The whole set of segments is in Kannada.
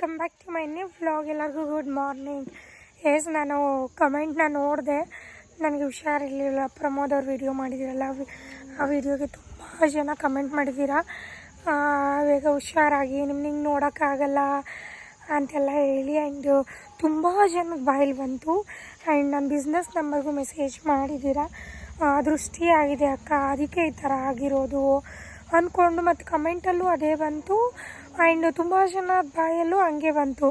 Welcome back to my new vlog ಎಲ್ಲರಿಗೂ ಗುಡ್ ಮಾರ್ನಿಂಗ್ ಎಸ್ ನಾನು ಕಮೆಂಟ್ನ ನೋಡಿದೆ. ನನಗೆ ಹುಷಾರಿರಲಿಲ್ಲ. ಪ್ರಮೋದ್ ಅವ್ರು ವಿಡಿಯೋ ಮಾಡಿದ್ದೀರಲ್ಲ ಆ ವಿಡಿಯೋಗೆ ತುಂಬ ಜನ ಕಮೆಂಟ್ ಮಾಡಿದ್ದೀರಾ ಬೇಗ ಹುಷಾರಾಗಿ ನಿಮ್ಗೆ ನೋಡೋಕ್ಕಾಗಲ್ಲ ಅಂತೆಲ್ಲ ಹೇಳಿ ಆ್ಯಂಡ್ ತುಂಬ ಜನಕ್ಕೆ ಬಾಯಲ್ಲಿ ಬಂತು. ಆ್ಯಂಡ್ ನನ್ನ ಬಿಸ್ನೆಸ್ ನಂಬರ್ಗೂ ಮೆಸೇಜ್ ಮಾಡಿದ್ದೀರಾ ದೃಷ್ಟಿ ಆಗಿದೆ ಅಕ್ಕ. ಅದಕ್ಕೆ ಈ ಥರ ಆಗಿರೋದು. ಅಂದ್ಕೊಂಡು ಮತ್ತು ಕಮೆಂಟಲ್ಲೂ ಅದೇ ಬಂತು. ಆ್ಯಂಡ್ ತುಂಬ ಜನ ಬಾಯಲ್ಲೂ ಹಂಗೆ ಬಂತು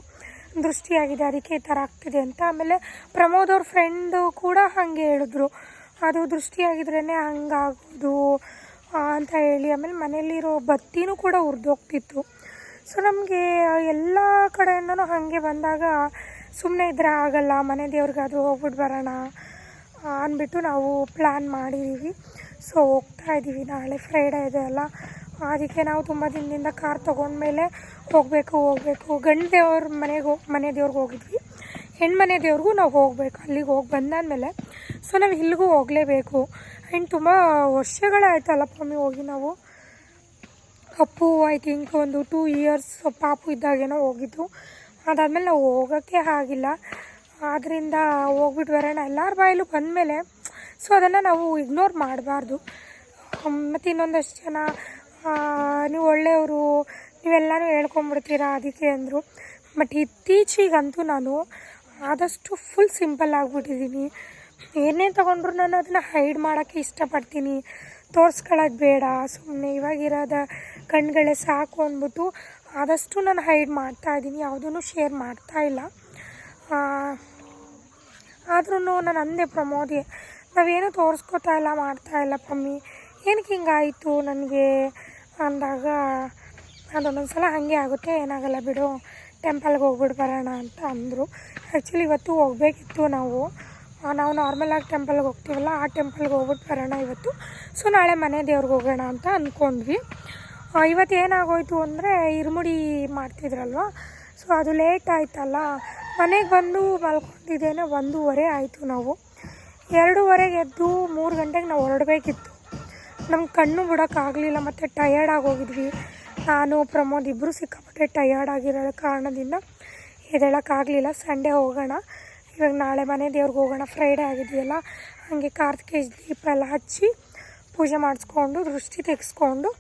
ದೃಷ್ಟಿಯಾಗಿದೆ, ಅದಕ್ಕೆ ಈ ಥರ ಆಗ್ತಿದೆ ಅಂತ. ಆಮೇಲೆ ಪ್ರಮೋದ್ ಅವ್ರ ಫ್ರೆಂಡು ಕೂಡ ಹಾಗೆ ಹೇಳಿದ್ರು. ಅದು ದೃಷ್ಟಿಯಾಗಿದ್ರೇ ಹಂಗಾಗೋದು ಅಂತ ಹೇಳಿ. ಆಮೇಲೆ ಮನೇಲಿರೋ ಬತ್ತಿನೂ ಕೂಡ ಉರಿದೋಗ್ತಿತ್ತು. ಸೊ ನಮಗೆ ಎಲ್ಲ ಕಡೆಯಿಂದನೂ ಹಾಗೆ ಬಂದಾಗ ಸುಮ್ಮನೆ ಇದ್ರೆ ಆಗಲ್ಲ, ಮನೆ ದೇವ್ರಿಗಾದರೂ ಹೋಗ್ಬಿಟ್ಟು ಬರೋಣ ಅಂದ್ಬಿಟ್ಟು ನಾವು ಪ್ಲ್ಯಾನ್ ಮಾಡಿದ್ದೀವಿ ಸೊ ಹೋಗ್ತಾ ಇದ್ದೀವಿ ನಾಳೆ ಫ್ರೈಡೇ ಇದೆ ಅಲ್ಲ. ಅದಕ್ಕೆ ನಾವು ತುಂಬ ದಿನದಿಂದ ಕಾರ್ ತೊಗೊಂಡ್ಮೇಲೆ ಹೋಗಬೇಕು ಹೋಗಬೇಕು. ಗಂಡು ದೇವ್ರ ಮನೆಗೆ ಮನೆ ದೇವ್ರಿಗೆ ಹೋಗಿದ್ವಿ. ಹೆಣ್ಮನೆ ದೇವ್ರಿಗೂ ನಾವು ಹೋಗಬೇಕು, ಅಲ್ಲಿಗೆ ಹೋಗಿ ಬಂದಾದಮೇಲೆ. ಸೊ ನಾವು ಇಲ್ಲಿಗೂ ಹೋಗಲೇಬೇಕು. ಆ್ಯಂಡ್ ತುಂಬ ವರ್ಷಗಳಾಯ್ತಲ್ಲ ಪಮ್ಮಿ ಹೋಗಿ ನಾವು. ಅಪ್ಪು ಐ ಥಿಂಕ್ ಒಂದು ಟೂ ಇಯರ್ಸ್ ಪಾಪು ಇದ್ದಾಗೇನೋ ಹೋಗಿದ್ದು. ಅದಾದಮೇಲೆ ನಾವು ಹೋಗೋಕ್ಕೆ ಆಗಿಲ್ಲ. ಆದ್ದರಿಂದ ಹೋಗ್ಬಿಟ್ಟು ಬರೋಣ. ಎಲ್ಲರ ಬಾಯಲ್ಲೂ ಬಂದಮೇಲೆ ಸೊ ಅದನ್ನು ನಾವು ಇಗ್ನೋರ್ ಮಾಡಬಾರ್ದು. ಮತ್ತು ಇನ್ನೊಂದಷ್ಟು ಜನ ನೀವು ಒಳ್ಳೆಯವರು, ನೀವೆಲ್ಲನೂ ಹೇಳ್ಕೊಂಬಿಡ್ತೀರಾ ಅದಕ್ಕೆ ಅಂದರು. ಬಟ್ ಇತ್ತೀಚಿಗಂತೂ ನಾನು ಆದಷ್ಟು ಫುಲ್ ಸಿಂಪಲ್ ಆಗಿಬಿಟ್ಟಿದ್ದೀನಿ. ಏನೇ ತೊಗೊಂಡ್ರು ನಾನು ಅದನ್ನು ಹೈಡ್ ಮಾಡೋಕ್ಕೆ ಇಷ್ಟಪಡ್ತೀನಿ. ತೋರಿಸ್ಕೊಳ್ಳೋದು ಬೇಡ ಸುಮ್ಮನೆ ಇವಾಗಿರೋದ ಕಣ್ಗಳೇ ಸಾಕು ಅಂದ್ಬಿಟ್ಟು ಆದಷ್ಟು ನಾನು ಹೈಡ್ ಮಾಡ್ತಾ ಇದ್ದೀನಿ. ಯಾವುದೂ ಶೇರ್ ಮಾಡ್ತಾ ಇಲ್ಲ. ಆದ್ರೂ ನಾನು ಅಂದೆ ಪ್ರಮೋದಿ, ನಾವೇನೂ ತೋರಿಸ್ಕೊತಾ ಇಲ್ಲ, ಮಾಡ್ತಾ ಇಲ್ಲ ಪಮ್ಮಿ. ಏನಕ್ಕೆ ಹಿಂಗಾಯಿತು ನನಗೆ? ಅಂದಾಗ ಅದೊಂದೊಂದು ಸಲ ಹಾಗೆ ಆಗುತ್ತೆ, ಏನಾಗಲ್ಲ ಬಿಡು ಟೆಂಪಲ್ಗೆ ಹೋಗ್ಬಿಟ್ಟು ಬರೋಣ ಅಂತ ಅಂದರು. ಆ್ಯಕ್ಚುಲಿ ಇವತ್ತು ಹೋಗಬೇಕಿತ್ತು ನಾವು. ನಾವು ನಾರ್ಮಲಾಗಿ ಟೆಂಪಲ್ಗೆ ಹೋಗ್ತೀವಲ್ಲ, ಆ ಟೆಂಪಲ್ಗೆ ಹೋಗ್ಬಿಟ್ಟು ಬರೋಣ ಇವತ್ತು. ಸೊ ನಾಳೆ ಮನೆ ದೇವ್ರಿಗೆ ಹೋಗೋಣ ಅಂತ ಅಂದ್ಕೊಂಡ್ವಿ ಇವತ್ತು ಏನಾಗೋಯ್ತು ಅಂದರೆ ಇರುಮುಡಿ ಮಾಡ್ತಿದ್ರಲ್ವ? ಸೊ ಅದು ಲೇಟ್ ಆಯ್ತಲ್ಲ. ಮನೆಗೆ ಬಂದು ಮಲ್ಕೊಂಡಿದ್ದೇನೆ ಒಂದೂವರೆ ಆಯಿತು ನಾವು. ಎರಡೂವರೆಗೆ ಎದ್ದು ಮೂರು ಗಂಟೆಗೆ ನಾವು ಹೊರಡಬೇಕಿತ್ತು. ನಮ್ಗೆ ಕಣ್ಣು ಬಿಡೋಕ್ಕಾಗಲಿಲ್ಲ ಮತ್ತು ಟಯರ್ಡ್ ಆಗೋಗಿದ್ವಿ ನಾನು, ಪ್ರಮೋದ್ ಇಬ್ಬರು ಸಿಕ್ಕಾಪಟ್ಟೆ ಟಯರ್ಡ್ ಆಗಿರೋ ಕಾರಣದಿಂದ ಎದ್ದೇಳೋಕ್ಕಾಗಲಿಲ್ಲ ಸಂಡೇ ಹೋಗೋಣ. ಇವಾಗ ನಾಳೆ ಮನೆ ದೇವ್ರಿಗೆ ಹೋಗೋಣ. ಫ್ರೈಡೇ ಆಗಿದೆಯಲ್ಲ, ಹಾಗೆ ಕಾರ್ತಿಕೇಯ ದೀಪ ಎಲ್ಲ ಹಚ್ಚಿ ಪೂಜೆ ಮಾಡಿಸ್ಕೊಂಡು, ದೃಷ್ಟಿ ತೆಗೆಸ್ಕೊಂಡು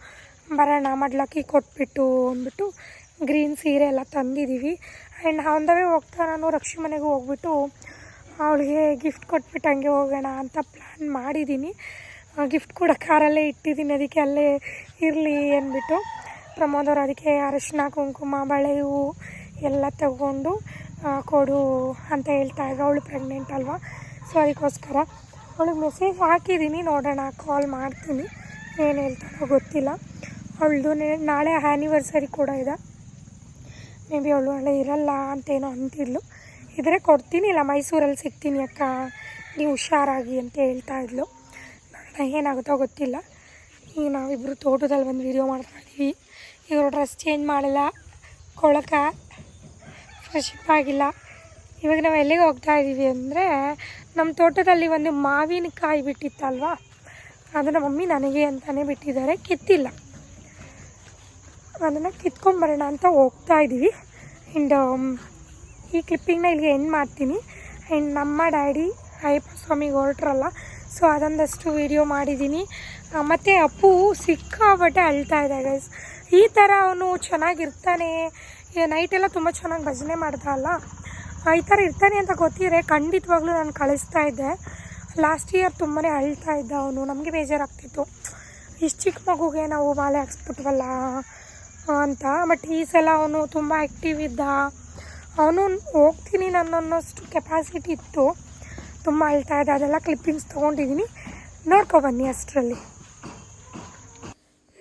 ಬರೋಣ, ಮಡ್ಲಕ್ಕಿ ಕೊಟ್ಬಿಟ್ಟು ಅಂದ್ಬಿಟ್ಟು ಗ್ರೀನ್ ಸೀರೆ ಎಲ್ಲ ತಂದಿದ್ದೀವಿ ಆ್ಯಂಡ್ ವೇ ಹೋಗ್ತಾ, ನಾನು ರಕ್ಷಿ ಮನೆಗೆ ಹೋಗ್ಬಿಟ್ಟು, ಅವಳಿಗೆ ಗಿಫ್ಟ್ ಕೊಟ್ಬಿಟ್ಟು ಹಂಗೆ ಹೋಗೋಣ ಅಂತ ಪ್ಲ್ಯಾನ್ ಮಾಡಿದ್ದೀನಿ ಗಿಫ್ಟ್ ಕೂಡ ಕಾರಲ್ಲೇ ಇಟ್ಟಿದ್ದೀನಿ. ಅದಕ್ಕೆ ಅಲ್ಲೇ ಇರಲಿ ಅಂದ್ಬಿಟ್ಟು ಪ್ರಮೋದ್ ಅವರು ಅದಕ್ಕೆ ಅರಿಶಿನ, ಕುಂಕುಮ, ಬಳೆ ಹೂವು ಎಲ್ಲ ತಗೊಂಡು ಕೊಡು ಅಂತ ಹೇಳ್ತಾ ಇದ್ದ ಅವಳು ಪ್ರೆಗ್ನೆಂಟ್ ಅಲ್ವಾ? ಸೊ ಅದಕ್ಕೋಸ್ಕರ ಅವಳಿಗೆ ಮೆಸೇಜ್ ಹಾಕಿದ್ದೀನಿ. ನೋಡೋಣ ಕಾಲ್ ಮಾಡ್ತೀನಿ. ಏನು ಹೇಳ್ತಾಳೋ ಗೊತ್ತಿಲ್ಲ. ಅವಳದು ನಾಳೆ ಆ್ಯನಿವರ್ಸರಿ ಕೂಡ ಇದೆ. ಮೇ ಬಿ ಅವಳು ಒಳ್ಳೆ ಇರಲ್ಲ ಅಂತೇನೋ ಅಂತಿದ್ಲು. ಇದ್ರೆ ಕೊಡ್ತೀನಿ, ಇಲ್ಲ ಮೈಸೂರಲ್ಲಿ ಸಿಗ್ತೀನಿ ಅಕ್ಕ. ನೀವು ಹುಷಾರಾಗಿ ಅಂತ ಹೇಳ್ತಾ ಇದ್ಲು. ನಾಳೆ ಏನಾಗುತ್ತೋ ಗೊತ್ತಿಲ್ಲ. ಈಗ ನಾವಿಬ್ಬರು ತೋಟದಲ್ಲಿ ಬಂದು ವೀಡಿಯೋ ಮಾಡ್ತಾ ಇದ್ದೀವಿ. ಇವರು ಡ್ರೆಸ್ ಚೇಂಜ್ ಮಾಡಿಲ್ಲ, ಕೊಳಕ ಫ್ರೆಶ್ ಅಪ್ ಆಗಿಲ್ಲ. ಇವಾಗ ನಾವು ಎಲ್ಲಿಗೆ ಹೋಗ್ತಾ ಇದ್ದೀವಿ ಅಂದರೆ ನಮ್ಮ ತೋಟದಲ್ಲಿ ಒಂದು ಮಾವಿನಕಾಯಿ ಬಿಟ್ಟಿತ್ತಲ್ವ? ಅದನ್ನು ಮಮ್ಮಿ ನನಗೆ ಅಂತಲೇ ಬಿಟ್ಟಿದ್ದಾರೆ, ಕಿತ್ತಿಲ್ಲ. ಅದನ್ನು ಕಿತ್ಕೊಂಬರೋಣ ಅಂತ ಹೋಗ್ತಾ ಇದ್ದೀವಿ ಆ್ಯಂಡ್ ಈ ಕ್ಲಿಪ್ಪಿಂಗ್ನ ಇಲ್ಲಿಗೆ ಎಂಡ್ ಮಾಡ್ತೀನಿ. ಆ್ಯಂಡ್ ನಮ್ಮ ಡ್ಯಾಡಿ ಅಯ್ಯಪ್ಪ ಸ್ವಾಮಿಗೆ ಹೊರಟ್ರಲ್ಲ ಸೊ ಅದೊಂದಷ್ಟು ವೀಡಿಯೋ ಮಾಡಿದ್ದೀನಿ. ಮತ್ತು ಅಪ್ಪು ಸಿಕ್ಕಾಬಟ್ಟೆ ಅಳ್ತಾ ಇದೆ ಗೈಸ್ ಈ ಥರ ಅವನು ಚೆನ್ನಾಗಿರ್ತಾನೆ. ನೈಟೆಲ್ಲ ತುಂಬ ಚೆನ್ನಾಗಿ ಭಜನೆ ಮಾಡ್ತಾ ಅಲ್ಲ. ಈ ಥರ ಇರ್ತಾನೆ ಅಂತ ಗೊತ್ತಿದ್ರೆ ಖಂಡಿತವಾಗ್ಲೂ ನಾನು ಕಳಿಸ್ತಾ ಇದ್ದೆ. ಲಾಸ್ಟ್ ಇಯರ್ ತುಂಬಾ ಅಳ್ತಾ ಇದ್ದ ಅವನು. ನಮಗೆ ಬೇಜಾರಾಗ್ತಿತ್ತು. ಇಷ್ಟು ಚಿಕ್ಕ ಮಗುಗೆ ನಾವು ಮಾಲೆ ಹಾಕ್ಸ್ಬಿಟ್ವಲ್ಲ ಅಂತ. ಬಟ್ ಈ ಸಲ ಅವನು ತುಂಬ ಆ್ಯಕ್ಟಿವ್ ಇದ್ದ. ಅವನು ಹೋಗ್ತೀನಿ ನನ್ನನ್ನಷ್ಟು ಕೆಪಾಸಿಟಿ ಇತ್ತು. ತುಂಬ ಅಳ್ತಾ ಇದೆ ಅದೆಲ್ಲ ಕ್ಲಿಪ್ಪಿಂಗ್ಸ್ ತೊಗೊಂಡಿದ್ದೀನಿ. ನೋಡ್ಕೊಬನ್ನಿ ಅಷ್ಟರಲ್ಲಿ.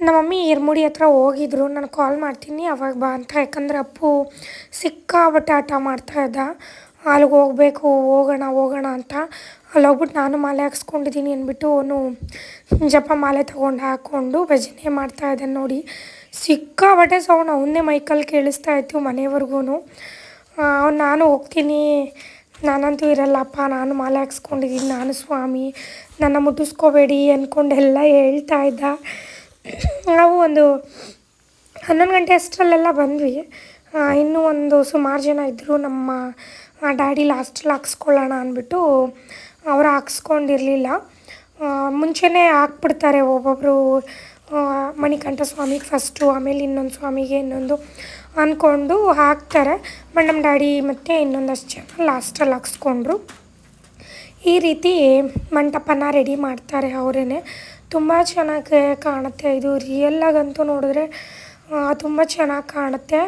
ನಮ್ಮ ಮಮ್ಮಿ ಇರ್ಮುಡಿ ಹತ್ರ ಹೋಗಿದ್ರು. ನಾನು ಕಾಲ್ ಮಾಡ್ತೀನಿ. ಅವಾಗ ಬಾ ಅಂತ. ಯಾಕಂದರೆ ಅಪ್ಪು ಸಿಕ್ಕಾಬಟ್ಟೆ ಆಟ ಮಾಡ್ತಾ ಇದ್ದ. ಅಲ್ಲಿಗೆ ಹೋಗಬೇಕು, ಹೋಗೋಣ ಹೋಗೋಣ ಅಂತ. ಅಲ್ಲಿ ಹೋಗ್ಬಿಟ್ಟು ನಾನು ಮಾಲೆ ಹಾಕ್ಸ್ಕೊಂಡಿದ್ದೀನಿ ಅಂದ್ಬಿಟ್ಟು ಅವನು ಜಪ ಮಾಲೆ ತೊಗೊಂಡು ಹಾಕ್ಕೊಂಡು ಭಜನೆ ಮಾಡ್ತಾ ಇದ್ದಾನೆ ನೋಡಿ. ಸಿಕ್ಕಾಬಟ್ಟೆ ಸೌಂಡ್ ಅವನ್ನೇ ಮೈಕಲ್ಲಿ ಕೇಳಿಸ್ತಾ ಇತ್ತು ಮನೆವರೆಗೂ ಅವ್ನು ನಾನು ಹೋಗ್ತೀನಿ. ನಾನಂತೂ ಇರಲ್ಲಪ್ಪ, ನಾನು ಮಾಲೆ ಹಾಕ್ಸ್ಕೊಂಡಿದ್ದೀನಿ ನಾನು ಸ್ವಾಮಿ, ನನ್ನ ಮುಟ್ಟಿಸ್ಕೋಬೇಡಿ ಅಂದ್ಕೊಂಡೆಲ್ಲ ಹೇಳ್ತಾ ಇದ್ದ. ನಾವು ಒಂದು ಹನ್ನೊಂದು ಗಂಟೆ ಅಷ್ಟರಲ್ಲೆಲ್ಲ ಬಂದ್ವಿ. ಇನ್ನೂ ಒಂದು ಸುಮಾರು ಜನ ಇದ್ದರು ನಮ್ಮ ಡ್ಯಾಡಿ ಲಾಸ್ಟಲ್ಲಿ ಹಾಕ್ಸ್ಕೊಳ್ಳೋಣ ಅಂದ್ಬಿಟ್ಟು ಅವರು ಹಾಕ್ಸ್ಕೊಂಡಿರಲಿಲ್ಲ. ಮುಂಚೆನೇ ಹಾಕ್ಬಿಡ್ತಾರೆ ಒಬ್ಬೊಬ್ಬರು ಮಣಿಕಂಠ ಸ್ವಾಮಿಗೆ ಫಸ್ಟು ಆಮೇಲೆ ಇನ್ನೊಂದು ಸ್ವಾಮಿಗೆ ಇನ್ನೊಂದು. ಅಂದ್ಕೊಂಡು ಹಾಕ್ತಾರೆ. ಬಟ್ ನಮ್ಮ ಡ್ಯಾಡಿ ಮತ್ತು ಇನ್ನೊಂದಷ್ಟು ಜನ ಲಾಸ್ಟಲ್ಲಿ ಹಾಕ್ಸ್ಕೊಂಡ್ರು. ಈ ರೀತಿ ಮಂಟಪನ ರೆಡಿ ಮಾಡ್ತಾರೆ ಅವರೇ ತುಂಬ ಚೆನ್ನಾಗಿ ಕಾಣುತ್ತೆ. ಇದು ರಿಯಲ್ಲಾಗಂತೂ ನೋಡಿದ್ರೆ ತುಂಬ ಚೆನ್ನಾಗಿ ಕಾಣುತ್ತೆ.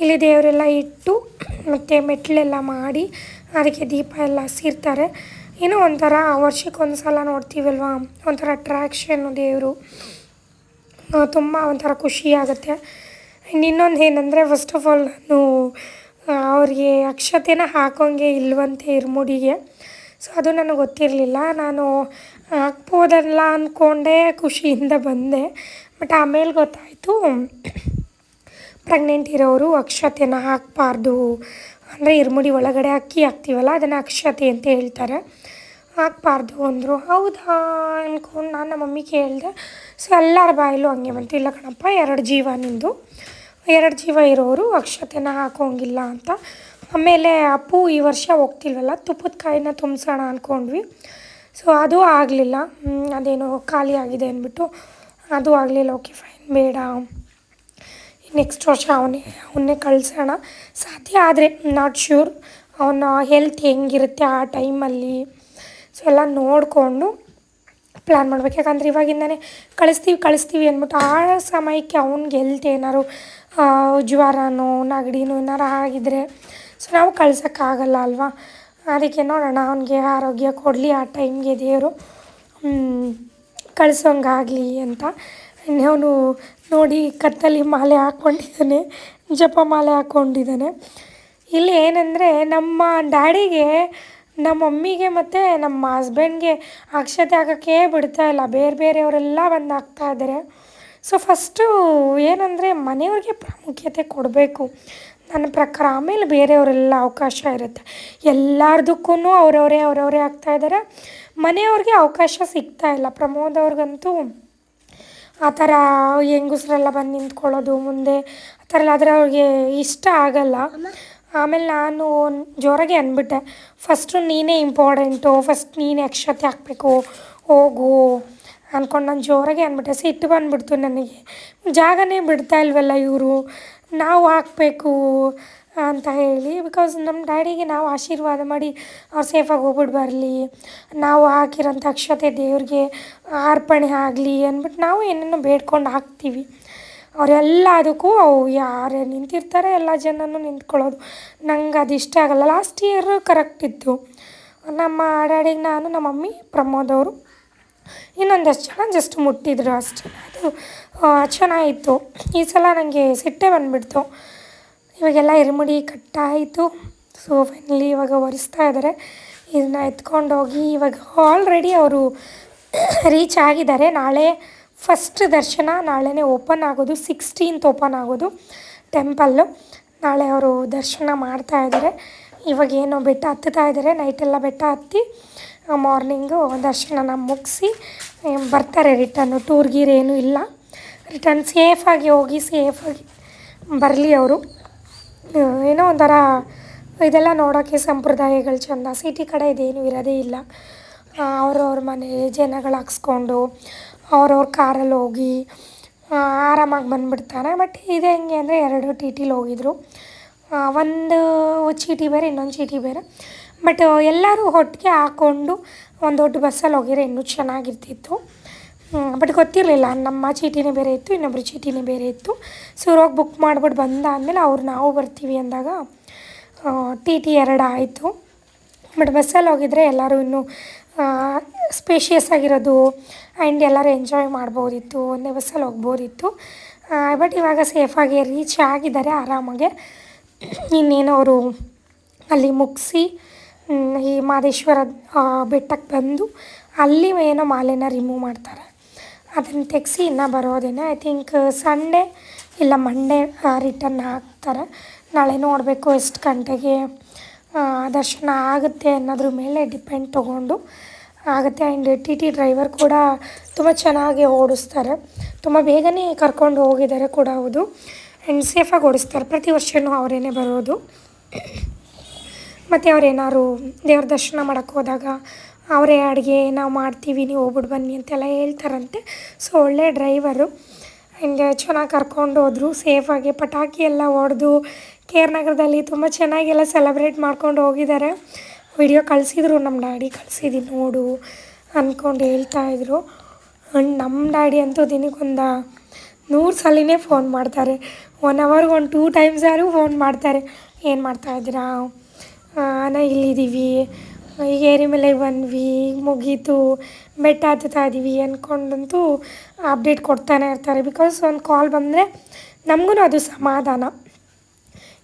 ಇಲ್ಲಿ ದೇವರೆಲ್ಲ ಇಟ್ಟು ಮತ್ತು ಮೆಟ್ಲೆಲ್ಲ ಮಾಡಿ ಅದಕ್ಕೆ ದೀಪ ಎಲ್ಲ ಹಸಿರ್ತಾರೆ. ಏನೋ ಒಂಥರ ವರ್ಷಕ್ಕೊಂದು ಸಲ ನೋಡ್ತೀವಲ್ವ? ಒಂಥರ ಅಟ್ರ್ಯಾಕ್ಷನ್ನು ದೇವರು. ತುಂಬ ಒಂಥರ ಖುಷಿಯಾಗುತ್ತೆ ಆ್ಯಂಡ್ ಇನ್ನೊಂದು ಏನಂದರೆ ಫಸ್ಟ್ ಆಫ್ ಆಲ್ ನಾನು ಅವ್ರಿಗೆ ಅಕ್ಷತೆನ ಹಾಕೋಂಗೆ ಇಲ್ವಂತೆ ಇರ್ಮುಡಿಗೆ. ಸೊ ಅದು ನನಗೆ ಗೊತ್ತಿರಲಿಲ್ಲ. ನಾನು ಹಾಕ್ಬೋದಲ್ಲ ಅಂದ್ಕೊಂಡೆ ಖುಷಿಯಿಂದ ಬಂದೆ. ಬಟ್ ಆಮೇಲೆ ಗೊತ್ತಾಯಿತು ಪ್ರೆಗ್ನೆಂಟ್ ಇರೋರು ಅಕ್ಷತೆನ ಹಾಕಬಾರ್ದು. ಅಂದರೆ ಇರ್ಮುಡಿ ಒಳಗಡೆ ಅಕ್ಕಿ ಹಾಕ್ತೀವಲ್ಲ, ಅದನ್ನು ಅಕ್ಷತೆ ಅಂತ ಹೇಳ್ತಾರೆ. ಹಾಕ್ಬಾರ್ದು ಅಂದರು. ಹೌದಾ ಅಂದ್ಕೊಂಡು ನಾನು ನಮ್ಮ ಮಮ್ಮಿ ಕೇಳಿದೆ ಸೊ ಎಲ್ಲರ ಬಾಯಲ್ಲೂ ಹಂಗೆ ಬಂತು. ಇಲ್ಲ ಕಣಪ್ಪ, ಎರಡು ಜೀವ ನಿಂದು. ಎರಡು ಜೀವ ಇರೋರು ಅಕ್ಷತೆನ ಹಾಕೋಂಗಿಲ್ಲ ಅಂತ. ಆಮೇಲೆ ಅಪ್ಪು ಈ ವರ್ಷ ಹೋಗ್ತಿಲ್ವಲ್ಲ, ತುಪ್ಪದ ಕಾಯಿನ ತುಂಬಿಸೋಣ ಅಂದ್ಕೊಂಡ್ವಿ ಸೊ ಅದು ಆಗಲಿಲ್ಲ. ಅದೇನೋ ಖಾಲಿ ಆಗಿದೆ ಅಂದ್ಬಿಟ್ಟು ಅದು ಆಗಲಿಲ್ಲ. ಓಕೆ ಫೈನ್ ಬೇಡ. ನೆಕ್ಸ್ಟ್ ವರ್ಷ ಅವನೇ, ಅವನ್ನೇ ಕಳಿಸೋಣ. ಸಾಧ್ಯ ಆದರೆ ನಾಟ್ ಶ್ಯೂರ್ ಅವನ ಹೆಲ್ತ್ ಹೆಂಗಿರುತ್ತೆ ಆ ಟೈಮಲ್ಲಿ ಸೊ ಎಲ್ಲ ನೋಡಿಕೊಂಡು ಪ್ಲ್ಯಾನ್ ಮಾಡ್ಬೇಕು. ಯಾಕಂದ್ರೆ ಇವಾಗಿಂದನೇ ಕಳಿಸ್ತೀವಿ ಕಳಿಸ್ತೀವಿ ಅಂದ್ಬಿಟ್ಟು ಆ ಸಮಯಕ್ಕೆ ಅವ್ನಿಗೆ ಹೆಲ್ತ್ ಏನಾದ್ರು ಜ್ವರನೋ, ನೆಗಡಿನೋ ಏನಾರು ಆಗಿದ್ರೆ ಸೊ ನಾವು ಕಳ್ಸೋಕ್ಕಾಗಲ್ಲ ಅಲ್ವಾ? ಅದಕ್ಕೆ ನೋಡೋಣ, ಅವನಿಗೆ ಆರೋಗ್ಯ ಕೊಡಲಿ ಆ ಟೈಮ್ಗೆ ದೇವರು. ಕಳ್ಸೋಂಗಾಗಲಿ ಅಂತ. ಅವನು ನೋಡಿ ಕತ್ತಲ್ಲಿ ಮಾಲೆ ಹಾಕ್ಕೊಂಡಿದ್ದಾನೆ, ಜಪ ಮಾಲೆ ಹಾಕ್ಕೊಂಡಿದ್ದಾನೆ. ಇಲ್ಲಿ ಏನಂದರೆ ನಮ್ಮ ಡ್ಯಾಡಿಗೆ, ನಮ್ಮ ಮಮ್ಮಿಗೆ ಮತ್ತು ನಮ್ಮ ಹಸ್ಬೆಂಡ್ಗೆ ಅಕ್ಷತೆ ಹಾಕೋಕ್ಕೆ ಬಿಡ್ತಾಯಿಲ್ಲ ಬೇರೆ ಬೇರೆಯವರೆಲ್ಲ ಬಂದು ಹಾಕ್ತಾಯಿದ್ದಾರೆ ಸೊ ಫಸ್ಟು ಏನಂದರೆ ಮನೆಯವ್ರಿಗೆ ಪ್ರಾಮುಖ್ಯತೆ ಕೊಡಬೇಕು. ನನ್ನ ಪ್ರಕಾರ ಆಮೇಲೆ ಬೇರೆಯವರೆಲ್ಲ ಅವಕಾಶ ಇರುತ್ತೆ. ಎಲ್ಲಾರ್ದಕ್ಕೂ ಅವರವರೇ ಅವ್ರವರೇ ಆಗ್ತಾಯಿದ್ದಾರೆ ಮನೆಯವ್ರಿಗೆ ಅವಕಾಶ ಸಿಗ್ತಾ ಇಲ್ಲ. ಪ್ರಮೋದ್ ಅವ್ರಿಗಂತೂ ಆ ಥರ ಹೆಂಗಸ್ರೆಲ್ಲ ಬಂದು ನಿಂತ್ಕೊಳ್ಳೋದು ಮುಂದೆ, ಆ ಥರ ಎಲ್ಲ ಆದರೆ ಅವ್ರಿಗೆ ಇಷ್ಟ ಆಗಲ್ಲ. ಆಮೇಲೆ ನಾನು ಜೋರಾಗಿ ಅಂದ್ಬಿಟ್ಟೆ ಫಸ್ಟು ನೀನೇ ಇಂಪಾರ್ಟೆಂಟು ಫಸ್ಟ್ ನೀನೇ ಅಕ್ಷತೆ ಹಾಕಬೇಕು, ಹೋಗು. ಅಂದ್ಕೊಂಡು ನಾನು ಜೋರಾಗಿ ಅಂದ್ಬಿಟ್ಟೆ ಸಿಟ್ಟು ಬಂದುಬಿಡ್ತು ನನಗೆ. ಜಾಗನೇ ಬಿಡ್ತಾ ಇಲ್ವಲ್ಲ ಇವರು? ನಾವು ಹಾಕಬೇಕು ಅಂತ ಹೇಳಿ. ಬಿಕಾಸ್ ನಮ್ಮ ಡ್ಯಾಡಿಗೆ ನಾವು ಆಶೀರ್ವಾದ ಮಾಡಿ ಅವ್ರು ಸೇಫಾಗಿ ಹೋಗ್ಬಿಟ್ಟು ಬರಲಿ. ನಾವು ಹಾಕಿರೋಂಥ ಅಕ್ಷತೆ ದೇವ್ರಿಗೆ ಅರ್ಪಣೆ ಆಗಲಿ ಅಂದ್ಬಿಟ್ಟು ನಾವು ಏನೇನೋ ಬೇಡ್ಕೊಂಡು ಹಾಕ್ತೀವಿ. ಅವರೆಲ್ಲದಕ್ಕೂ ಅವು ಯಾರು ನಿಂತಿರ್ತಾರೆ ಎಲ್ಲ ಜನನೂ ನಿಂತ್ಕೊಳ್ಳೋದು. ನಂಗೆ ಅದು ಇಷ್ಟ ಆಗಲ್ಲ. ಲಾಸ್ಟ್ ಇಯರ್ ಕರೆಕ್ಟ್ ಇತ್ತು. ನಮ್ಮ ಡ್ಯಾಡಿಗೆ ನಾನು, ನಮ್ಮ ಮಮ್ಮಿ, ಪ್ರಮೋದ್ ಅವರು. ಇನ್ನೊಂದಷ್ಟು ಜನ ಜಸ್ಟ್ ಮುಟ್ಟಿದ್ರು ಅಷ್ಟೇ. ಅದು ಚೆನ್ನಾಗಿತ್ತು. ಈ ಸಲ ನನಗೆ ಸಿಟ್ಟೇ ಬಂದುಬಿಡ್ತು. ಇವಾಗೆಲ್ಲ ಇರುಮುಡಿ ಕಟ್ಟಾಯಿತು. ಸೊ ಫೈನಲಿ ಇವಾಗ ಒರೆಸ್ತಾ ಇದ್ದಾರೆ ಇದನ್ನ ಎತ್ಕೊಂಡೋಗಿ ಇವಾಗ ಆಲ್ರೆಡಿ ಅವರು ರೀಚ್ ಆಗಿದ್ದಾರೆ. ನಾಳೆ ಫಸ್ಟ್ ದರ್ಶನ, ನಾಳೆನೇ ಓಪನ್ ಆಗೋದು ಸಿಕ್ಸ್ಟೀನ್ತ್ ಓಪನ್ ಆಗೋದು ಟೆಂಪಲ್ಲು ನಾಳೆ ಅವರು ದರ್ಶನ ಮಾಡ್ತಾ ಇದ್ದಾರೆ ಇವಾಗೇನು ಬೆಟ್ಟ ಹತ್ತುತ್ತಾ ಇದ್ದಾರೆ ನೈಟೆಲ್ಲ ಬೆಟ್ಟ ಹತ್ತಿ ಮಾರ್ನಿಂಗು ದರ್ಶನನ ಮುಗಿಸಿ ಬರ್ತಾರೆ ರಿಟರ್ನು? ಟೂರ್ ಗೀರ್ ಏನೂ ಇಲ್ಲ. ರಿಟರ್ನ್ ಸೇಫಾಗಿ ಹೋಗಿ, ಸೇಫಾಗಿ ಬರಲಿ ಅವರು. ಏನೋ ಒಂಥರ ಇದೆಲ್ಲ ನೋಡೋಕ್ಕೆ ಸಂಪ್ರದಾಯಗಳು ಚೆಂದ. ಸಿಟಿ ಕಡೆ ಇದೇನು ಇರೋದೇ ಇಲ್ಲ. ಅವ್ರವ್ರ ಮನೆ, ಜನಗಳು ಹಾಕ್ಸ್ಕೊಂಡು, ಅವ್ರವ್ರ ಕಾರಲ್ಲಿ ಹೋಗಿ ಆರಾಮಾಗಿ ಬಂದುಬಿಡ್ತಾರೆ ಬಟ್ ಇದು ಹೆಂಗೆ ಅಂದರೆ ಎರಡು ಟಿ ಟಿಲಿ ಹೋಗಿದ್ರು. ಒಂದು ಚೀಟಿ ಬೇರೆ, ಇನ್ನೊಂದು ಚೀಟಿ ಬೇರೆ. ಬಟ್ ಎಲ್ಲರೂ ಒಟ್ಟಿಗೆ ಹಾಕ್ಕೊಂಡು ಒಂದು ದೊಡ್ಡ ಬಸ್ಸಲ್ಲಿ ಹೋಗಿದ್ರೆ ಇನ್ನೂ ಚೆನ್ನಾಗಿರ್ತಿತ್ತು. ಬಟ್ ಗೊತ್ತಿರಲಿಲ್ಲ. ನಮ್ಮ ಚೀಟಿನೇ ಬೇರೆ ಇತ್ತು, ಇನ್ನೊಬ್ರ ಚೀಟಿನೇ ಬೇರೆ ಇತ್ತು. ಸೊ ಇವ್ರೋಗಿ ಬುಕ್ ಮಾಡ್ಬಿಟ್ಟು ಬಂದಾದಮೇಲೆ ಅವ್ರು ನಾವು ಬರ್ತೀವಿ ಅಂದಾಗ ಟಿ ಟಿ ಎರಡು ಆಯಿತು. ಬಟ್ ಬಸ್ಸಲ್ಲಿ ಹೋಗಿದ್ರೆ ಎಲ್ಲರೂ ಇನ್ನೂ ಸ್ಪೇಷಿಯಸ್ ಆಗಿರೋದು ಆ್ಯಂಡ್ ಎಲ್ಲರೂ ಎಂಜಾಯ್ ಮಾಡ್ಬೋದಿತ್ತು. ಒಂದೇ ಬಸ್ಸಲ್ಲಿ ಹೋಗ್ಬೋದಿತ್ತು. ಬಟ್ ಇವಾಗ ಸೇಫಾಗಿ ರೀಚ್ ಆಗಿದ್ದಾರೆ, ಆರಾಮಾಗೆ. ಇನ್ನೇನು ಅವರು ಅಲ್ಲಿ ಮುಗಿಸಿ ಈ ಮಾದೇಶ್ವರ ಬೆಟ್ಟಕ್ಕೆ ಬಂದು ಅಲ್ಲಿ ಏನೋ ಮಾಲೆನ ರಿಮೂವ್ ಮಾಡ್ತಾರೆ. ಅದನ್ನು ತೆಗೆಸಿ ಇನ್ನೂ ಬರೋದೇನ ಐ ಥಿಂಕ್ ಸಂಡೇ ಇಲ್ಲ ಮಂಡೇ ರಿಟರ್ನ್ ಹಾಕ್ತಾರೆ. ನಾಳೆ ನೋಡಬೇಕು ಎಷ್ಟು ಗಂಟೆಗೆ ದರ್ಶನ ಆಗುತ್ತೆ ಅನ್ನೋದ್ರ ಮೇಲೆ ಡಿಪೆಂಡ್ ತೊಗೊಂಡು ಆಗುತ್ತೆ. ಆ್ಯಂಡ್ ಟಿ ಟಿ ಡ್ರೈವರ್ ಕೂಡ ತುಂಬ ಚೆನ್ನಾಗಿ ಓಡಿಸ್ತಾರೆ. ತುಂಬ ಬೇಗನೆ ಕರ್ಕೊಂಡು ಹೋಗಿದ್ದಾರೆ ಕೂಡ ಹೌದು. ಆ್ಯಂಡ್ ಸೇಫಾಗಿ ಓಡಿಸ್ತಾರೆ. ಪ್ರತಿ ವರ್ಷವೂ ಅವರೇನೆ ಬರೋದು. ಮತ್ತು ಅವ್ರೇನಾದ್ರು ದೇವ್ರ ದರ್ಶನ ಮಾಡೋಕ್ಕೆ ಹೋದಾಗ, ಅವರೇ ಅಡುಗೆ, ನಾವು ಮಾಡ್ತೀವಿ, ನೀವು ಹೋಗ್ಬಿಟ್ಟು ಬನ್ನಿ ಅಂತೆಲ್ಲ ಹೇಳ್ತಾರಂತೆ. ಸೊ, ಒಳ್ಳೆ ಡ್ರೈವರು. ಹಿಂಗೆ ಚೆನ್ನಾಗಿ ಕರ್ಕೊಂಡು ಹೋದರು ಸೇಫಾಗಿ ಪಟಾಕಿ ಎಲ್ಲ ಹೊಡೆದು ಆರ್ ನಗರದಲ್ಲಿ ತುಂಬ ಚೆನ್ನಾಗೆಲ್ಲ ಸೆಲೆಬ್ರೇಟ್ ಮಾಡ್ಕೊಂಡು ಹೋಗಿದ್ದಾರೆ. ವಿಡಿಯೋ ಕಳಿಸಿದ್ರು, ನಮ್ಮ ಡ್ಯಾಡಿ ಕಳಿಸಿದ್ದೀನಿ ನೋಡು ಅಂದ್ಕೊಂಡು ಹೇಳ್ತಾಯಿದ್ರು ಆ್ಯಂಡ್ ನಮ್ಮ ಡ್ಯಾಡಿ ಅಂತೂ ದಿನಕ್ಕೊಂದು ನೂರು ಸಲಿನೇ ಫೋನ್ ಮಾಡ್ತಾರೆ. ಒನ್ ಅವರ್ಗೆ ಒಂದು ಟೂ ಟೈಮ್ಸ್ ಆದರೂ ಫೋನ್ ಮಾಡ್ತಾರೆ. ಏನು ಮಾಡ್ತಾಯಿದ್ದೀರಾ ನಾ ಇಲ್ಲಿದ್ದೀವಿ. ಈಗ ಏರಿ ಮೇಲೆ ಬಂದ್ವಿ. ಮುಗೀತು. ಬೆಟ್ಟ ಹತ್ತುತ್ತಾ ಇದ್ದೀವಿ ಅಂದ್ಕೊಂಡಂತೂ ಅಪ್ಡೇಟ್ ಕೊಡ್ತಾನೆ ಇರ್ತಾರೆ. ಬಿಕಾಸ್ ಒಂದು ಕಾಲ್ ಬಂದರೆ ನಮಗೂ ಅದು ಸಮಾಧಾನ.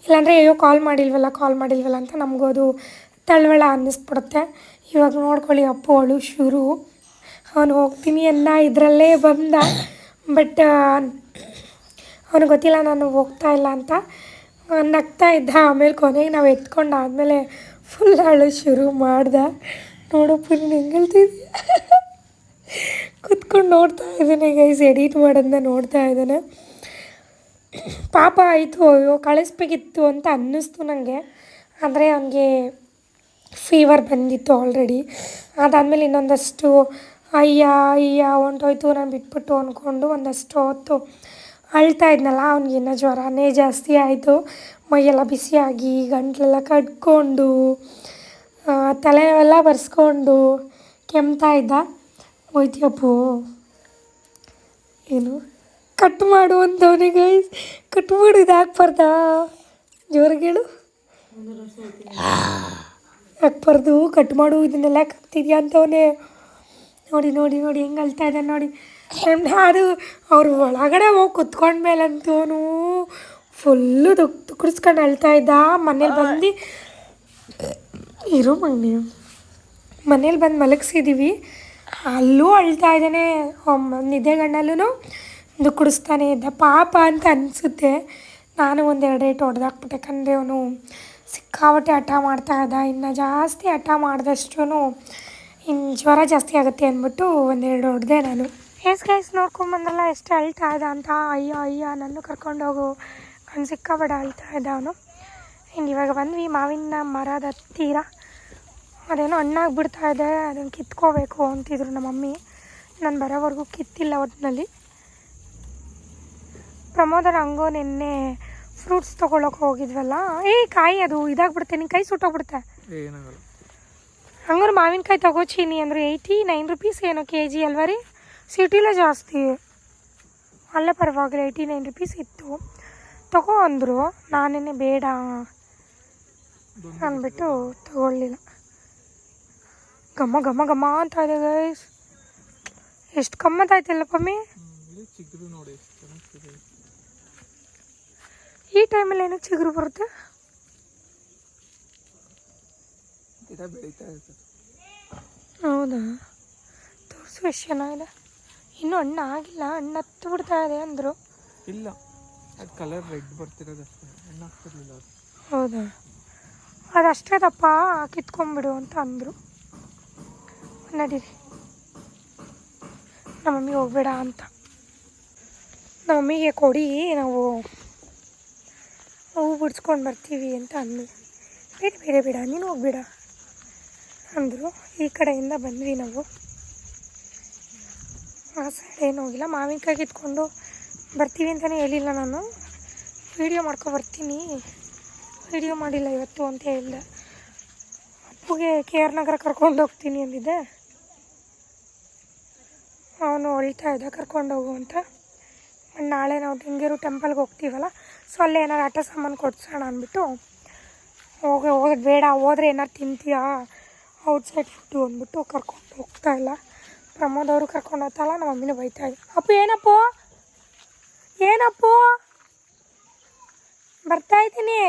ಇಲ್ಲಾಂದರೆ, ಅಯ್ಯೋ ಕಾಲ್ ಮಾಡಿಲ್ವಲ್ಲ ಕಾಲ್ ಮಾಡಿಲ್ವಲ್ಲ ಅಂತ ನಮಗೂ ಅದು ತಳವಳ ಅನ್ನಿಸ್ಬಿಡುತ್ತೆ. ಇವಾಗ ನೋಡ್ಕೊಳ್ಳಿ, ಅಪ್ಪು ಅವಳು ಶುರು. ಅವನು ಹೋಗ್ತೀನಿ ಎಲ್ಲ ಇದರಲ್ಲೇ ಬಂದ. ಬಟ್ ಅವನಿಗೆ ಗೊತ್ತಿಲ್ಲ ನಾನು ಹೋಗ್ತಾ ಇಲ್ಲ ಅಂತ. ನಗ್ತಾ ಇದ್ದ, ಆಮೇಲೆ ಕೊನೆಗೆ ನಾವು ಎತ್ಕೊಂಡು ಆದಮೇಲೆ ಫುಲ್ ಅಳು ಶುರು ಮಾಡ್ದ. ನೋಡು ಫುಲ್ ಹೆಂಗೆ ಹೇಳ್ತಿದ್ಯಾ ಕುತ್ಕೊಂಡು ನೋಡ್ತಾ ಇದ್ದೀನಿ ಗೈಸ್ ಎಡಿಟ್ ಮಾಡೋದನ್ನ ನೋಡ್ತಾ ಇದ್ದಾನೆ. ಪಾಪ ಆಯಿತು, ಅಯ್ಯೋ, ಕಳಿಸ್ಬೇಕಿತ್ತು ಅಂತ ಅನ್ನಿಸ್ತು ನನಗೆ ಆದರೆ ಅವನಿಗೆ ಫೀವರ್ ಬಂದಿತ್ತು ಆಲ್ರೆಡಿ ಅದಾದಮೇಲೆ ಇನ್ನೊಂದಷ್ಟು, ಅಯ್ಯ ಅಯ್ಯ, ಹೊಂಟೋಯ್ತು, ನಾನು ಬಿಟ್ಬಿಟ್ಟು ಅಂದ್ಕೊಂಡು ಒಂದಷ್ಟು ಹೊತ್ತು ಅಳ್ತಾ ಇದ್ನಲ್ಲ, ಅವ್ನಿಗಿನ್ನ ಜ್ವರನೇ ಜಾಸ್ತಿ ಆಯಿತು. ಮೈಯೆಲ್ಲ ಬಿಸಿಯಾಗಿ, ಗಂಟ್ಲೆಲ್ಲ ಕಟ್ಕೊಂಡು ತಲೆಯೆಲ್ಲ ಬರ್ಸ್ಕೊಂಡು ಕೆಮ್ತಾ ಇದ್ದ. ಹೋಯ್ತಿಯಪ್ಪು. ಏನು? ಕಟ್ ಮಾಡು ಅಂತವನೇ ಗೈಸ್ ಕಟ್ ಮಾಡು, ಇದು ಹಾಕ್ಬಾರ್ದ? ಜೋರಿಗೇಳು ಹಾಕ್ಬಾರ್ದು. ಕಟ್ ಮಾಡು, ಇದನ್ನೆಲ್ಲ ಯಾಕೆ ಹಾಕ್ತಿದ್ಯಾ ಅಂತವನೇ ನೋಡಿ ನೋಡಿ ನೋಡಿ, ಹೆಂಗೆ ಅಳ್ತಾ ಇದ್ದಾನೆ ನೋಡಿ. ಅದು ಅವ್ರು ಒಳಗಡೆ ಹೋಗಿ ಕುತ್ಕೊಂಡ್ಮೇಲಂತೂ ಫುಲ್ಲು ದುಕ್ ತುಕ್ಕಡಿಸ್ಕೊಂಡು ಅಳ್ತಾ ಇದ್ದ. ಮನೇಲಿ ಬಂದು ಇರು ಮಗನಿ. ಮನೇಲಿ ಬಂದು ಮಲಗಿಸಿದ್ದೀವಿ ಅಲ್ಲೂ ಅಳ್ತಾ ಇದ್ದಾನೆ. ನಿದ್ದೆಗಣ್ಣಲ್ಲೂ ದುಕ್ಕಡಿಸ್ತಾನೆ ಇದ್ದ. ಪಾಪ ಅಂತ ಅನಿಸುತ್ತೆ. ನಾನು ಒಂದೆರಡು ರೇಟ್ ಹೊಡೆದಾಕ್ಬಿಟ್ಟೆ ಯಾಕಂದರೆ ಅವನು. ಸಿಕ್ಕಾಪಟ್ಟೆ ಹಠ ಮಾಡ್ತಾ ಇದ್ದ. ಇನ್ನು ಜಾಸ್ತಿ ಹಠ ಮಾಡಿದಷ್ಟು ಇನ್ನು ಜ್ವರ ಜಾಸ್ತಿ ಆಗುತ್ತೆ ಅಂದ್ಬಿಟ್ಟು ಒಂದೆರಡು ಹೊಡೆದೆ ನಾನು. ಎಸ್ ಗೈಸ್ ನೋಡ್ಕೊಂಬಂದಲ್ಲ ಎಷ್ಟು ಅಳ್ತಾ ಇದ್ದ ಅಂತ. ಅಯ್ಯೋ ಅಯ್ಯೋ ನನ್ನ ಕರ್ಕೊಂಡೋಗು ಅವ್ನು ಸಿಕ್ಕಾಬೇಡ ಅಳ್ತಾ ಇದ್ದ ಅವನು. ಇನ್ನು ಇವಾಗ ಬಂದ್ವಿ ಮಾವಿನ ಮರದ ಹತ್ತಿರ ಅದೇನೋ ಹಣ್ಣಾಗ್ಬಿಡ್ತಾ ಇದೆ ಅದನ್ನು ಕಿತ್ಕೋಬೇಕು ಅಂತಿದ್ರು ನಮ್ಮ ಮಮ್ಮಿ. ನಾನು ಬರೋವರೆಗೂ ಕಿತ್ತಿಲ್ಲ ಒಟ್ಟಿನಲ್ಲಿ ಪ್ರಮೋದರ ಹಂಗೋ ನಿನ್ನೆ ಫ್ರೂಟ್ಸ್ ತೊಗೊಳಕ್ಕೆ ಹೋಗಿದ್ವಲ್ಲ. ಏ ಕಾಯಿ ಅದು ಇದಾಗ್ಬಿಡುತ್ತೆ ನಿನ್ನ ಕೈ ಸುಟ್ಟೋಗ್ಬಿಡುತ್ತೆ. ಹಂಗಾರು ಮಾವಿನಕಾಯಿ ತಗೋ ಚೀನಿ ಅಂದರೆ ಏಯ್ಟಿ ನೈನ್ ರುಪೀಸ್ ಏನೋ ಕೆ ಜಿ ಅಲ್ವಾ ರೀ? ಸಿಟಿಲೇ ಜಾಸ್ತಿ. ಅಲ್ಲೇ ಪರವಾಗಿಲ್ಲ ಏಯ್ಟಿ ನೈನ್ ರುಪೀಸ್ ಇತ್ತು. ತಗೋ ಅಂದರು ನಾನೇನೆ ಬೇಡ ಅಂದ್ಬಿಟ್ಟು ತಗೊಳ್ಳಿಲ್ಲ. ಘಮ ಘಮ ಘಮ ಅಂತ ಇದೆ ಗೈಸ್ ಎಷ್ಟು ಕಮ್ಮತ್ತಾಯ್ತಲ್ಲ ಪಮ್ಮಿ. ಈ ಟೈಮಲ್ಲಿ ಏನಕ್ಕೆ ಚಿಗುರು ಬರುತ್ತೆ. ಹೌದಾ? ತೋರಿಸು ಎಷ್ಟು ಚೆನ್ನಾಗಿದೆ ಇನ್ನೂ ಅಣ್ಣ ಆಗಿಲ್ಲ ಅಣ್ಣ ಹತ್ತು ಬಿಡ್ತಾ ಇದೆ ಅಂದರು. ಇಲ್ಲ ಅದು ಕಲರ್ ರೆಡ್ ಬರ್ತಿರೋದು ಅಷ್ಟೇ ಆಗ್ತಿರ್ಲಿಲ್ಲ ಅದು. ಹೌದಾ? ಅದಷ್ಟೇ ದಪ್ಪ ಕಿತ್ಕೊಂಬಿಡು ಅಂತ ಅಂದರು. ನಡೀರಿ. ನಮ್ಮ ಮಮ್ಮಿಗೆ ಹೋಗ್ಬೇಡ ಅಂತ. ನಮ್ಮ ಮಮ್ಮಿಗೆ ಕೊಡಿ ನಾವು ಹೂ ಬಿಡ್ಸ್ಕೊಂಡು ಬರ್ತೀವಿ ಅಂತ ಅಂದ್ವಿ. ಬೇಡ ಬೇಡ ಬೇಡ ನೀನು ಹೋಗ್ಬೇಡ ಅಂದರು. ಈ ಕಡೆಯಿಂದ ಬಂದ್ವಿ ನಾವು. ಆ ಸೈಡ್ ಏನು ಹೋಗಿಲ್ಲ. ಮಾವಿನಕಾಯಿ ಕಿತ್ಕೊಂಡು ಬರ್ತೀವಿ ಅಂತಲೇ ಹೇಳಿಲ್ಲ ನಾನು. ವೀಡಿಯೋ ಮಾಡ್ಕೊ ಬರ್ತೀನಿ. ವೀಡಿಯೋ ಮಾಡಿಲ್ಲ ಇವತ್ತು ಅಂತ ಹೇಳಿದೆ. ಅಪ್ಪುಗೆ ಕೆ ಆರ್ ನಗರ ಕರ್ಕೊಂಡು ಹೋಗ್ತೀನಿ ಅಂದಿದ್ದೆ. ಅವನು ಹೊಳಿತಾ ಇದ್ದ, ಕರ್ಕೊಂಡು ಹೋಗು ಅಂತ. ನಾಳೆ ನಾವು ಟಿಂಗೇರು ಟೆಂಪಲ್ಗೆ ಹೋಗ್ತೀವಲ್ಲ ಸೊ ಅಲ್ಲೇ ಏನಾರು ಆಟ ಸಾಮಾನು ಕೊಡ್ಸೋಣ ಅಂದ್ಬಿಟ್ಟು ಹೋಗಿ ಹೋಗೋದು ಬೇಡ, ಹೋದ್ರೆ ಏನಾರು ತಿಂತೀಯಾ ಔಟ್ಸೈಡ್ ಫುಡ್ಡು ಅಂದ್ಬಿಟ್ಟು ಕರ್ಕೊಂಡು ಹೋಗ್ತಾ ಇಲ್ಲ. ಪ್ರಮೋದ್ ಅವರು ಕರ್ಕೊಂಡು ಹೋಗ್ತಾಯಿಲ್ಲ ನಮ್ಮ ಮಮ್ಮಿನೂ ಬೈತಾ ಅಪ್ಪ ಅಪ್ಪು ಏನಪ್ಪು? ಏನಪ್ಪು? ಬರ್ತಾ ಇದ್ದೀನಿ.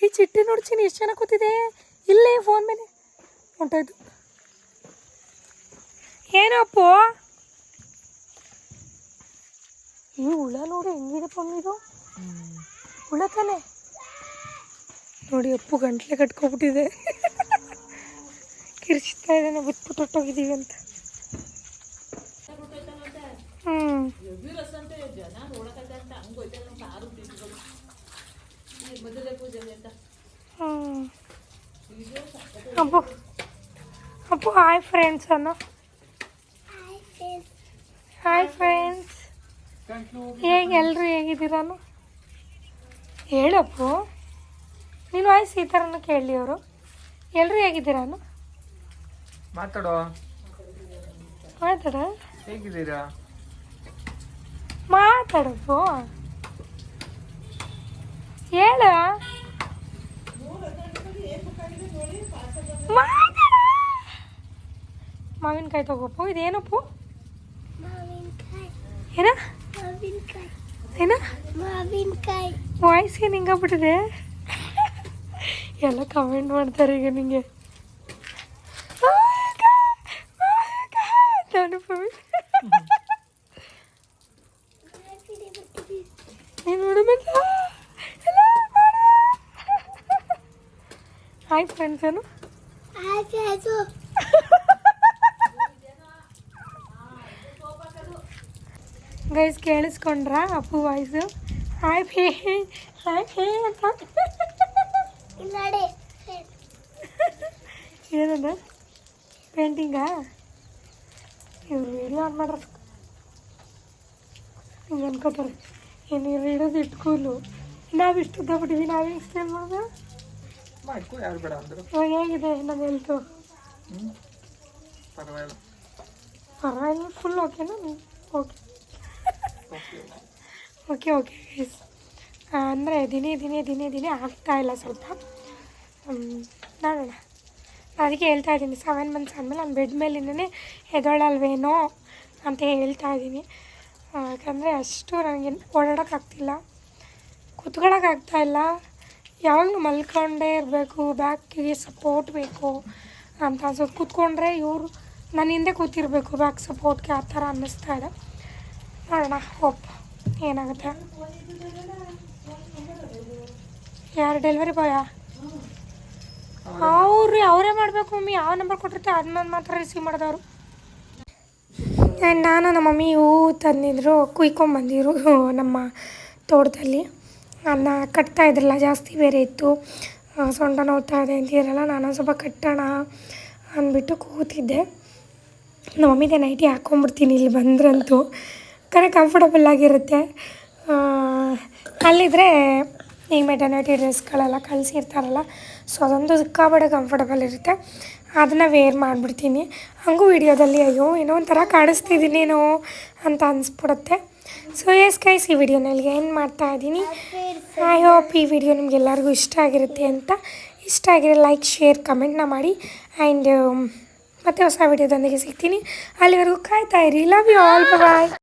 ಈ ಚಿಟ್ಟಿ ನೋಡ್ತೀನಿ ಎಷ್ಟು ಜನ ಕೂತಿದೆ? ಇಲ್ಲೇ ಫೋನ್ ಮೇಲೆ. ಹೊಂಟೋಯ್ತು ಏನಪ್ಪು ಈ ಹುಳ ನೋಡಿ ಹೆಂಗಿದೆ ಪಮ್ಮಿದು ಹುಳ ತಾನೆ? ನೋಡಿ ಅಪ್ಪು ಗಂಟ್ಲೆ ಕಟ್ಕೊಬಿಟ್ಟಿದೆ. ಕಿರ್ಚ್ತಾ ಇದ್ದಾನೆ ಬಿಟ್ಬಿಟ್ಟು ಹೊಟ್ಟೋಗಿದ್ದೀವಿ ಅಂತ ಹ್ಞೂ ಅಪ್ಪು ಅಪ್ಪು ಹಾಯ್ ಫ್ರೆಂಡ್ಸ್ ಅನ್ನೋ. ಹಾಯ್ ಫ್ರೆಂಡ್ಸ್ ಹೇಗೆ ಎಲ್ಲರೂ ಹೇಗಿದ್ದೀರಾನು ಹೇಳಪ್ಪು. ನೀನು ವಾಯ್ಸ್ ಈ ಕೇಳಿ ಕೇಳಲಿ ಅವರು ಎಲ್ಲರೂ ಹೇಗಿದ್ದೀರಾನು ಮಾತಾಡೋ. ಮಾತಾಡ? ಹೇಗಿದ್ದೀರಾ? ಮಾತಾಡಪ್ಪು ಹೇಳ. ಮಾತಾಡ? ಮಾವಿನಕಾಯಿ ತಗೋಪ್ಪು ಇದೇನಪ್ಪು? ಏನ? ಏನ? ಮಾವಿನಕಾಯಿ. ವಾಯ್ಸ್ ಏನು ಹಿಂಗಾಗ್ಬಿಟ್ಟಿದೆ? ಎಲ್ಲ ಕಮೆಂಟ್ ಮಾಡ್ತಾರೆ ಈಗ ನಿಂಗೆ. ನೋಡಬೇಕ ಹಾಯ್ ಫ್ರೆಂಡ್ಸ್ ಏನು? ಗೈಸ್ ಕೇಳಿಸ್ಕೊಂಡ್ರ ಅಪ್ಪು ವಾಯ್ಸು ಹಾಯ್ ಫೇ ಹಾಯ್ ಫೇ ಅಂತ. ಏನದ? ಪೇಂಟಿಂಗಾ ಇವ್ರು ಎಲ್ಲ ಆನ್ ಮಾಡ್ರ ಹಿಂಗೆ ಅನ್ಕೋತಾರೆ. ಏನು ಇವ್ರು ಇಡೋದು ಇಟ್ಕೂಲು ನಾವು ಇಷ್ಟು ಉದ್ದಬಿಟ್ಟಿವಿ ನಾವು ಹೆಂಗೆ ಸ್ಟೈಲ್ ಮಾಡೋದು? ಮಾಡ್ಕೊ ಯಾರು ಬೇಡ ಅಂದರು. ಇವಾಗ ಹೇಗಿದೆ? ನಮ್ಮ ಹೆಲ್ತು ಪರವಾಗಿಲ್ಲ. ಪರವಾಗಿಲ್ಲ ಫುಲ್ ಓಕೆನಾ ಓಕೆ ಓಕೆ ಓಕೆ ಎಸ್ ಅಂದರೆ ದಿನೇ ದಿನೇ ದಿನೇ ದಿನೇ ಆಗ್ತಾಯಿಲ್ಲ ಇಲ್ಲ ಸ್ವಲ್ಪ. ನಾನು ನೋಡೋಣ. ಅದಕ್ಕೆ ಹೇಳ್ತಾ ಇದ್ದೀನಿ ಸೆವೆನ್ ಮಂತ್ಸ್ ಆದಮೇಲೆ ನಾನು ಬೆಡ್ ಮೇಲಿಂದನೇ ಎದೊಳಲ್ವೇನೋ ಅಂತ ಹೇಳ್ತಾ ಇದ್ದೀನಿ. ಯಾಕಂದರೆ ಅಷ್ಟು ನನಗೆ ಓಡಾಡೋಕ್ಕಾಗ್ತಿಲ್ಲ. ಕೂತ್ಕೊಳ್ಳೋಕ್ಕಾಗ್ತಾ ಇಲ್ಲ. ಯಾವಾಗಲೂ ಮಲ್ಕೊಂಡೇ ಇರಬೇಕು, ಬ್ಯಾಕಿಗೆ ಸಪೋರ್ಟ್ ಬೇಕು ಅಂತ ಅನ್ಸೋದು ಕೂತ್ಕೊಂಡ್ರೆ ಇವರು ನನ್ನ ಹಿಂದೆ ಕೂತಿರ್ಬೇಕು ಬ್ಯಾಕ್ ಸಪೋರ್ಟ್ಗೆ ಆ ಥರ ಅನ್ನಿಸ್ತಾ ಇದೆ. ನೋಡೋಣ ಹೋಪ್ ಏನಾಗುತ್ತೆ. ಯಾರು ಡೆಲಿವರಿ ಬಾಯಾ ಅವ್ರು ಅವರೇ ಮಾಡಬೇಕು ಮಮ್ಮಿ. ಯಾವ ನಂಬರ್ ಕೊಟ್ಟಿರ್ತಾರೆ ಅದನ್ನ ಮಾತ್ರ ರಿಸೀವ್ ಮಾಡಿದವರು. ನಾನು ನಮ್ಮ ಮಮ್ಮಿ ಹೂವು ತಂದಿದ್ರು ಕುಯ್ಕೊಂಬಂದಿರು ನಮ್ಮ ತೋಟದಲ್ಲಿ. ಅನ್ನ ಕಟ್ತಾ ಇದ್ರಲ್ಲ, ಜಾಸ್ತಿ ಬೇರೆ ಇತ್ತು. ಸೊಂಟ ನೋಡ್ತಾ ಇದೆ ಅಂತೀರಲ್ಲ ನಾನು ಸ್ವಲ್ಪ ಕಟ್ಟೋಣ ಅಂದ್ಬಿಟ್ಟು ಕೂತಿದ್ದೆ. ನಮ್ಮ ಮಮ್ಮಿದೆ ನೈಟಿ ಹಾಕ್ಕೊಂಬಿಡ್ತೀನಿ ಇಲ್ಲಿ ಬಂದ್ರಂತೂ. ಕರೆ ಕಂಫರ್ಟಬಲ್ ಆಗಿರುತ್ತೆ. ಅಲ್ಲಿದ್ದರೆ ಈ ಮೆಟರ್ನಿಟಿ ಡ್ರೆಸ್ಗಳೆಲ್ಲ ಕಳಿಸಿರ್ತಾರಲ್ಲ ಸೊ ಅದೊಂದು ಸಿಕ್ಕಾಬಡೆ ಕಂಫರ್ಟಬಲ್ ಇರುತ್ತೆ. ಅದನ್ನು ವೇರ್ ಮಾಡಿಬಿಡ್ತೀನಿ. ಹಂಗೂ ವಿಡಿಯೋದಲ್ಲಿ ಅಯ್ಯೋ, ಏನೋ ಒಂಥರ ಕಾಣಿಸ್ತಿದ್ದೀನೇನೋ ಅಂತ ಅನಿಸ್ಬಿಡುತ್ತೆ. ಸೊ ಎಸ್ ಕೈಸ್ ಈ ವಿಡಿಯೋನಲ್ಲಿ ಏನು ಮಾಡ್ತಾ ಇದ್ದೀನಿ. ಐ ಹೋಪ್ ಈ ವಿಡಿಯೋ ನಿಮ್ಗೆಲ್ಲರಿಗೂ ಇಷ್ಟ ಆಗಿರುತ್ತೆ ಅಂತ. ಇಷ್ಟ ಆಗಿರೋ ಲೈಕ್ ಶೇರ್ ಕಮೆಂಟ್ನ ಮಾಡಿ. ಆ್ಯಂಡ್ ಮತ್ತೆ ಹೊಸ ವಿಡಿಯೋದೊಂದಿಗೆ ಸಿಗ್ತೀನಿ. ಅಲ್ಲಿವರೆಗೂ ಕಾಯ್ತಾ ಇರಿ. Love you all bye